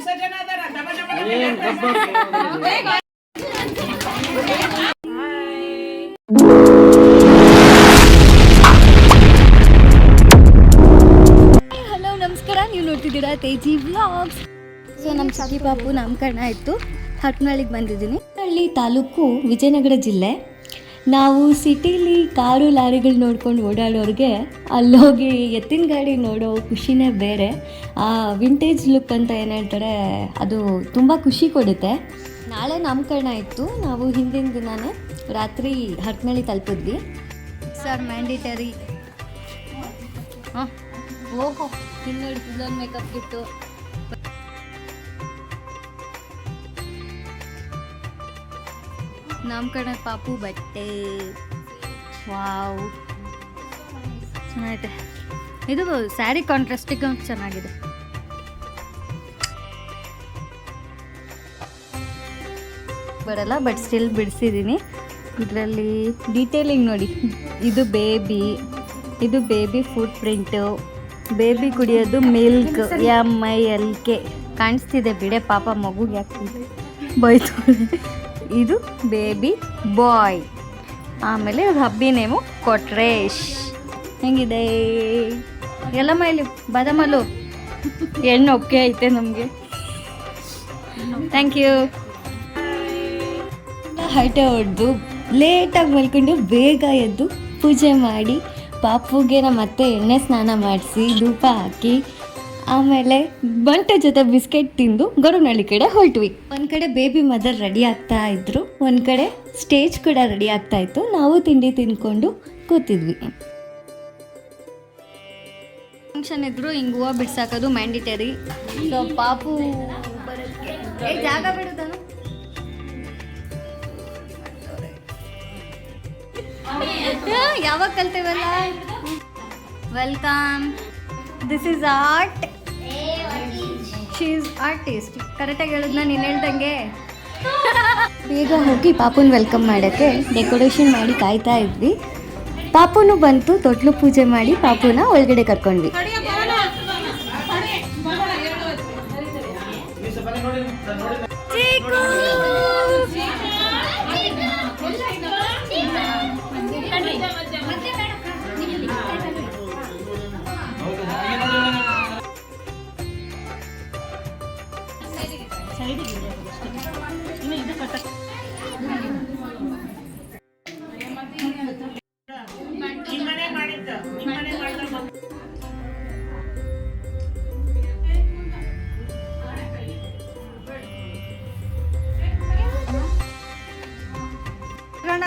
Hello ನಮಸ್ಕಾರ. ನೀವು ನೋಡ್ತಿದ್ದೀರಾ ತೇಜಿ ವ್ಲಾಗ್ಸ್. ಸೊ ನಮ್ಮ ಸಾಕಿ ಪಾಪು ನಾಮಕರಣ ಇತ್ತು ಹಟ್ನಳ್ಳಿಗೆ ಬಂದಿದ್ದೀನಿ. ಹಳ್ಳಿ ತಾಲೂಕು ವಿಜಯನಗರ ಜಿಲ್ಲೆ. ನಾವು ಸಿಟಿಲಿ ಕಾರು ಲಾರಿಗಳು ನೋಡ್ಕೊಂಡು ಓಡಾಡೋರಿಗೆ ಅಲ್ಲೋಗಿ ಎತ್ತಿನ ಗಾಡಿ ನೋಡೋ ಖುಷಿನೇ ಬೇರೆ. ಆ ವಿಂಟೇಜ್ ಲುಕ್ ಅಂತ ಏನು ಹೇಳ್ತಾರೆ ಅದು ತುಂಬ ಖುಷಿ ಕೊಡುತ್ತೆ. ನಾಳೆ ನಾಮಕರಣ ಇತ್ತು. ನಾವು ಹಿಂದಿನ ದಿನವೇ ರಾತ್ರಿ ಹಟ್ನಳ್ಳಿ ತಲುಪಿದ್ವಿ. ಸರ್ ಮ್ಯಾಂಡಿಟರಿ ಹಾಂ ಓಹೋ ಇನ್ನೊಂದು ಮೇಕಪ್ ಇತ್ತು ನಾಮಕರಣ ಪಾಪು ಬಟ್ಟೆ ವಾವ್ ಚೆನ್ನಾಗಿದೆ ಇದು ಸ್ಯಾರಿ ಕಾಂಟ್ರಾಸ್ಟಿಗೆ ಚೆನ್ನಾಗಿದೆ. ಬರಲ್ಲ ಬಟ್ ಸ್ಟಿಲ್ ಬಿಡಿಸಿದ್ದೀನಿ ಇದರಲ್ಲಿ ಡೀಟೇಲಿಂಗ್ ನೋಡಿ. ಇದು ಬೇಬಿ ಇದು ಬೇಬಿ ಫುಟ್ ಪ್ರಿಂಟು ಬೇಬಿ ಕುಡಿಯೋದು milk M I L K. ಕಾಣಿಸ್ತಿದೆ ಬಿಡೆ, ಪಾಪ ಮಗುಗೆ ಯಾಕೆ ಬೈತು ಇದು ಬೇಬಿ ಬಾಯ್ ಆಮೇಲೆ ಹಬ್ಬಿ ನೇಮು ಕೊಟ್ರೇಶ್. ಹೆಂಗಿದೆ? ಎಲ್ಲಮ್ಮ ಇಲ್ಲಿ ಬದಾಮಲು ಹೆಣ್ಣು ಒಪ್ಪಿಗೆ ಐತೆ ನಮಗೆ. ಥ್ಯಾಂಕ್ ಯು ಹರಟೆ ಹೊಡೆದು ಲೇಟಾಗಿ ಮಲ್ಕೊಂಡು ಬೇಗ ಎದ್ದು ಪೂಜೆ ಮಾಡಿ, ಪಾಪುಗೆ ನಮ್ಮ ಅತ್ತೆ ಎಣ್ಣೆ ಸ್ನಾನ ಮಾಡಿಸಿ, ಧೂಪ ಹಾಕಿ ಆಮೇಲೆ ಬಂಟೆ ಜೊತೆ ಬಿಸ್ಕೆಟ್ ತಿಂದು ಗರುನಳ್ಳಿ ಕಡೆ ಹೊರಟ್ವಿ. ಒಂದು ಕಡೆ ಬೇಬಿ ಮದರ್ ರೆಡಿ ಆಗ್ತಾ ಇದ್ರು, ಒಂದು ಕಡೆ ಸ್ಟೇಜ್ ಕೂಡ ರೆಡಿ ಆಗ್ತಾ ಇತ್ತು. ನಾವು ತಿಂಡಿ ತಿನ್ಕೊಂಡು ಕೂತಿದ್ವಿ. ಫಂಕ್ಷನ್ ಇದ್ರು, ಹಿಂಗೆ ಹೂವು ಬಿಡ್ಸಾಕೋದು ಮ್ಯಾಂಡಿಟರಿ ಸೊ ಪಾಪು ಜಾಗ ಯಾವಾಗ ಕಲ್ತೇವಲ್ಲ? Welcome this is art she is artist ಕರೆಕ್ಟಾಗಿ ಹೇಳಿದ್ನ ನೀನು ಹೇಳ್ದಂಗೆ. ಬೇಗ ಹೋಗಿ ಪಾಪುನ ವೆಲ್ಕಮ್ ಮಾಡೋಕ್ಕೆ ಡೆಕೋರೇಷನ್ ಮಾಡಿ ಕಾಯ್ತಾ ಇದ್ವಿ. ಪಾಪುನು ಬಂತು ತೊಟ್ಲು ಪೂಜೆ ಮಾಡಿ ಪಾಪುನ ಒಳಗಡೆ ಕರ್ಕೊಂಡ್ವಿ. ಚೀಕು!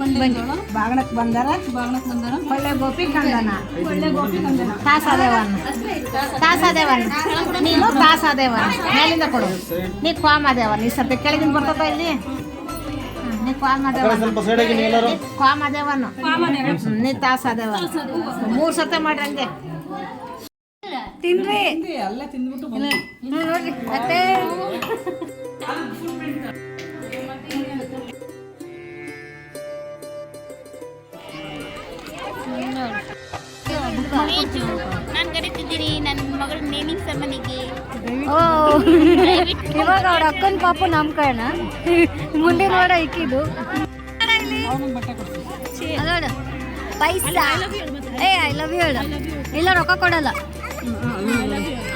ಮೆತ್ತಗಾಗಿರ್ಬೇಕು ಬಾಗಣಕ್ ಬಂದಾರ? ಬಾಗಣಕ್ ಬಂದಾರ. ಒಳ್ಳೆ ಗೋಪಿ ಕಂದನ. ಒಳ್ಳೆ ಗೋಪಿ ಕಂದನ. ತಾಸಾದೇವನ್. ತಾಸಾದೇವನ್. ನೀನು ತಾಸಾದೇವನ್. ಮೇಲಿಂದ ಕೊಡು. ನೀ ಕ್ವಾಮದೇವನ್. ಈ ಸರ್ತಿ ಕೆಳಗಿನ ಬರ್ತದ ಇಲ್ಲಿ? ನೀ ಕ್ವಾಮದೇವನ್. ನೀ ಕ್ವಾಮದೇವನ್. ನೀ ತಾಸಾದೇವನ್. ಮೂರ್ ಸರ್ತಿ ಮಾಡ್ರಿ ಹಂಗೆ. ತಿನ್ರಿ ಇಲ್ಲ, ಹ್ಮ್, ನೋಡ್ರಿ ಅತ್ತೆ ನಾನು ಕರಿತಿದ್ದೀನಿ ನನ್ನ ಮಗಳ ನೇಮಿಂಗ್ ಸೆಮನಿಗೆ ಓ ಇವಾಗ ಅವ್ರ ಅಕ್ಕನ ಪಾಪು ಕಾರಣ ಮುಂದಿನ ನೋಡ ಇಕ್ಕಿದ್ದು. ಪೈಸಾ. ಏ ಐ ಲವ್ ಯು ಹೇಳ. ಇಲ್ಲ ರೊಕ್ಕ ಕೊಡಲ್ಲ.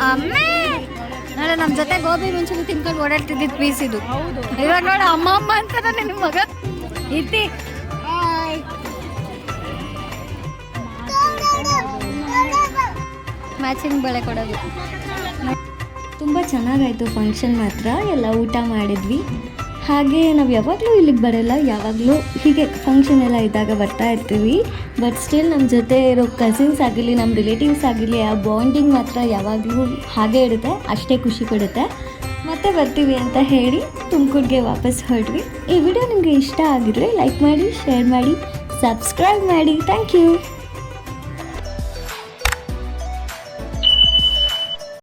ಅಮ್ಮೇ! ನಾಳೆ ನಮ್ಮ ಜೊತೆ ಗೋಬಿ ಮುಂಚೂರಿ ತಿನ್ಕೊಂಡು ಓಡಾಡ್ತಿದ್ದಿದ್ದು ಪೀಸ್ ಇದು. ಇವಾಗ ನೋಡ ಅಮ್ಮ ಅಮ್ಮ ಅಂತಾರ ನಿನ್ನ ಮಗ. ಇತ್ತಿ ಮ್ಯಾಚಿಂಗ್ ಬಳೆ ಕೊಡೋದು. ತುಂಬ ಚೆನ್ನಾಗಾಯಿತು ಫಂಕ್ಷನ್ ಮಾತ್ರ. ಎಲ್ಲ ಊಟ ಮಾಡಿದ್ವಿ. ಹಾಗೆ ನಾವು ಯಾವಾಗಲೂ ಇಲ್ಲಿಗೆ ಬರೋಲ್ಲ, ಯಾವಾಗಲೂ ಹೀಗೆ ಫಂಕ್ಷನ್ ಎಲ್ಲ ಇದ್ದಾಗ ಬರ್ತಾ ಇರ್ತೀವಿ. ಬಟ್ ಸ್ಟಿಲ್ ನಮ್ಮ ಜೊತೆ ಇರೋ ಕಸಿನ್ಸ್ ಆಗಿರಲಿ ನಮ್ಮ ರಿಲೇಟಿವ್ಸ್ ಆಗಿರಲಿ, ಆ ಬಾಂಡಿಂಗ್ ಮಾತ್ರ ಯಾವಾಗಲೂ ಹಾಗೆ ಇರುತ್ತೆ, ಅಷ್ಟೇ ಖುಷಿ ಕೊಡುತ್ತೆ. ಮತ್ತೆ ಬರ್ತೀವಿ ಅಂತ ಹೇಳಿ ತುಮಕೂರಿಗೆ ವಾಪಸ್ ಹೊರಡ್ವಿ ಈ ವಿಡಿಯೋ ನಿಮಗೆ ಇಷ್ಟ ಆಗಿದ್ರೆ ಲೈಕ್ ಮಾಡಿ ಶೇರ್ ಮಾಡಿ ಸಬ್ಸ್ಕ್ರೈಬ್ ಮಾಡಿ. Thank you